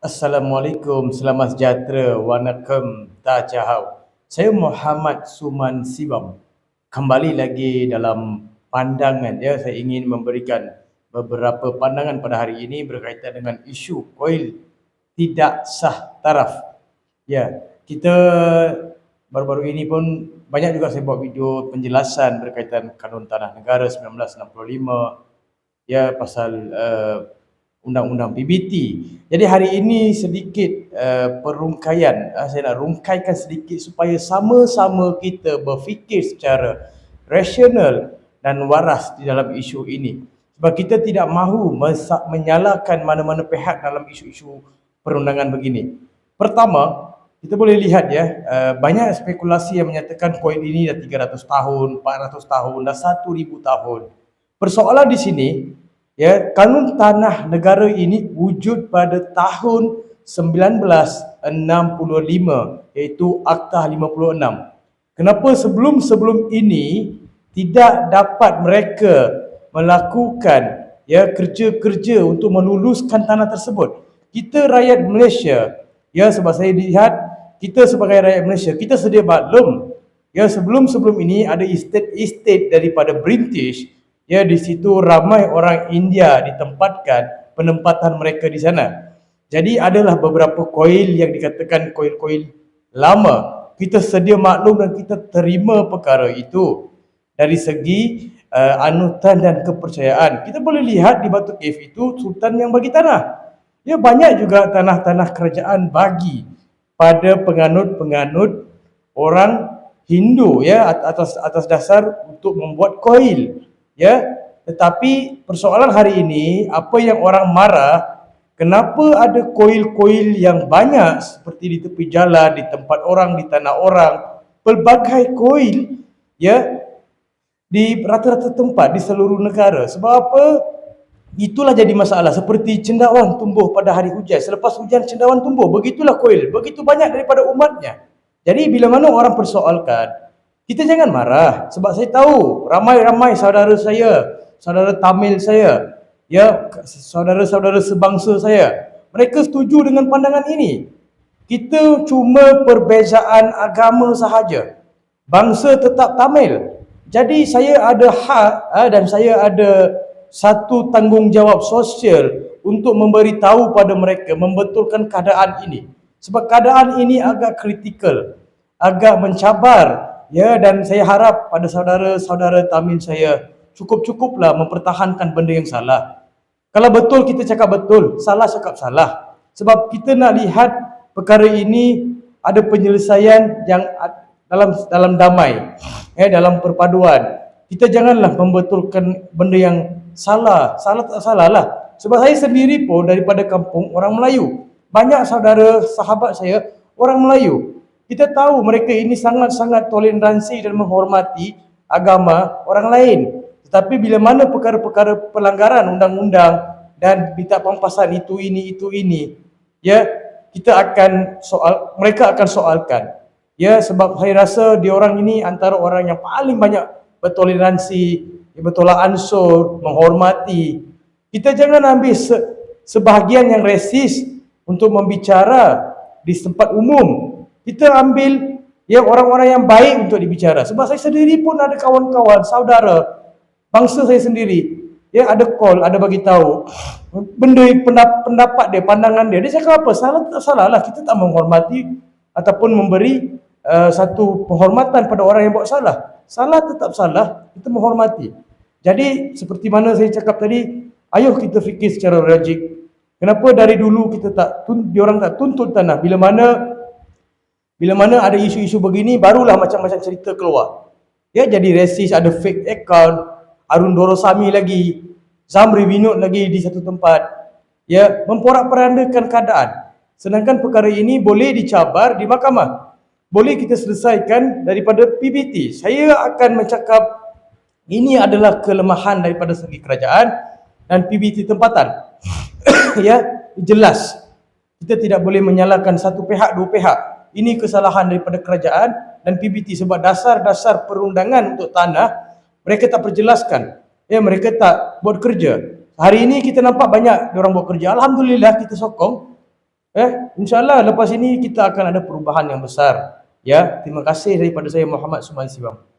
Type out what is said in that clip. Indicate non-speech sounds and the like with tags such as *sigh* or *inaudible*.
Assalamualaikum, selamat sejahtera, wanakem, tajahau. Saya Muhammad Suman Sibam. Kembali lagi dalam pandangan ya, saya ingin memberikan beberapa pandangan pada hari ini berkaitan dengan isu koil tidak sah taraf. Ya, kita baru-baru ini pun banyak juga saya buat video penjelasan berkaitan Kanun Tanah Negara 1965 ya pasal uh, undang-undang PBT. Jadi hari ini sedikit uh, perungkaian, uh, saya nak rungkaikan sedikit supaya sama-sama kita berfikir secara rasional dan waras di dalam isu ini. Sebab kita tidak mahu menyalahkan mana-mana pihak dalam isu-isu perundangan begini. Pertama, kita boleh lihat ya, uh, banyak spekulasi yang menyatakan koin ini dah 300 tahun, 400 tahun, dah 1000 tahun. Persoalan di sini, Ya, kanun tanah negara ini wujud pada tahun 1965 iaitu Akta 56. Kenapa sebelum-sebelum ini tidak dapat mereka melakukan ya kerja-kerja untuk meluluskan tanah tersebut? Kita rakyat Malaysia, ya sebab saya lihat kita sebagai rakyat Malaysia, kita sedia maklum ya sebelum-sebelum ini ada estate-estate daripada British Ya di situ ramai orang India ditempatkan penempatan mereka di sana. Jadi adalah beberapa koil yang dikatakan koil-koil lama. Kita sedia maklum dan kita terima perkara itu dari segi uh, anutan dan kepercayaan. Kita boleh lihat di Batu Cave itu sultan yang bagi tanah. Ya banyak juga tanah-tanah kerajaan bagi pada penganut-penganut orang Hindu ya atas atas dasar untuk membuat koil ya tetapi persoalan hari ini apa yang orang marah kenapa ada koil-koil yang banyak seperti di tepi jalan di tempat orang di tanah orang pelbagai koil ya di rata-rata tempat di seluruh negara. Sebab apa? Itulah jadi masalah. Seperti cendawan tumbuh pada hari hujan. Selepas hujan cendawan tumbuh. Begitulah koil. Begitu banyak daripada umatnya. Jadi bila mana orang persoalkan kita jangan marah sebab saya tahu ramai-ramai saudara saya, saudara Tamil saya, ya saudara-saudara sebangsa saya, mereka setuju dengan pandangan ini. Kita cuma perbezaan agama sahaja. Bangsa tetap Tamil. Jadi saya ada hak ha, dan saya ada satu tanggungjawab sosial untuk memberitahu pada mereka membetulkan keadaan ini. Sebab keadaan ini agak kritikal, agak mencabar Ya dan saya harap pada saudara-saudara Tamil saya cukup-cukuplah mempertahankan benda yang salah. Kalau betul kita cakap betul, salah cakap salah. Sebab kita nak lihat perkara ini ada penyelesaian yang dalam dalam damai, ya dalam perpaduan. Kita janganlah membetulkan benda yang salah. Salah tak salah lah. Sebab saya sendiri pun daripada kampung orang Melayu. Banyak saudara sahabat saya orang Melayu. Kita tahu mereka ini sangat-sangat toleransi dan menghormati agama orang lain. Tetapi bila mana perkara-perkara pelanggaran undang-undang dan minta pampasan itu ini itu ini, ya kita akan soal mereka akan soalkan. Ya sebab saya rasa dia orang ini antara orang yang paling banyak bertoleransi, bertolak ansur, menghormati. Kita jangan ambil se sebahagian yang resis untuk membicara di tempat umum kita ambil ya orang-orang yang baik untuk dibicara. Sebab saya sendiri pun ada kawan-kawan, saudara, bangsa saya sendiri. Ya ada call, ada bagi tahu *sighs* benda pendapat dia, pandangan dia. Dia cakap apa? Salah tak salah lah. Kita tak menghormati ataupun memberi uh, satu penghormatan pada orang yang buat salah. Salah tetap salah, kita menghormati. Jadi seperti mana saya cakap tadi, ayo kita fikir secara logik. Kenapa dari dulu kita tak diorang tak tuntut tanah bila mana bila mana ada isu-isu begini, barulah macam-macam cerita keluar. Ya, jadi resis, ada fake account, Arun Dorosami lagi, Zamri Vinod lagi di satu tempat. Ya, memporak-perandakan keadaan. Sedangkan perkara ini boleh dicabar di mahkamah. Boleh kita selesaikan daripada PBT. Saya akan mencakap ini adalah kelemahan daripada segi kerajaan dan PBT tempatan. *coughs* ya, jelas. Kita tidak boleh menyalahkan satu pihak, dua pihak ini kesalahan daripada kerajaan dan PBT sebab dasar-dasar perundangan untuk tanah mereka tak perjelaskan. Ya mereka tak buat kerja. Hari ini kita nampak banyak orang buat kerja. Alhamdulillah kita sokong. Eh, insyaAllah lepas ini kita akan ada perubahan yang besar. Ya, terima kasih daripada saya Muhammad Suman Siwam.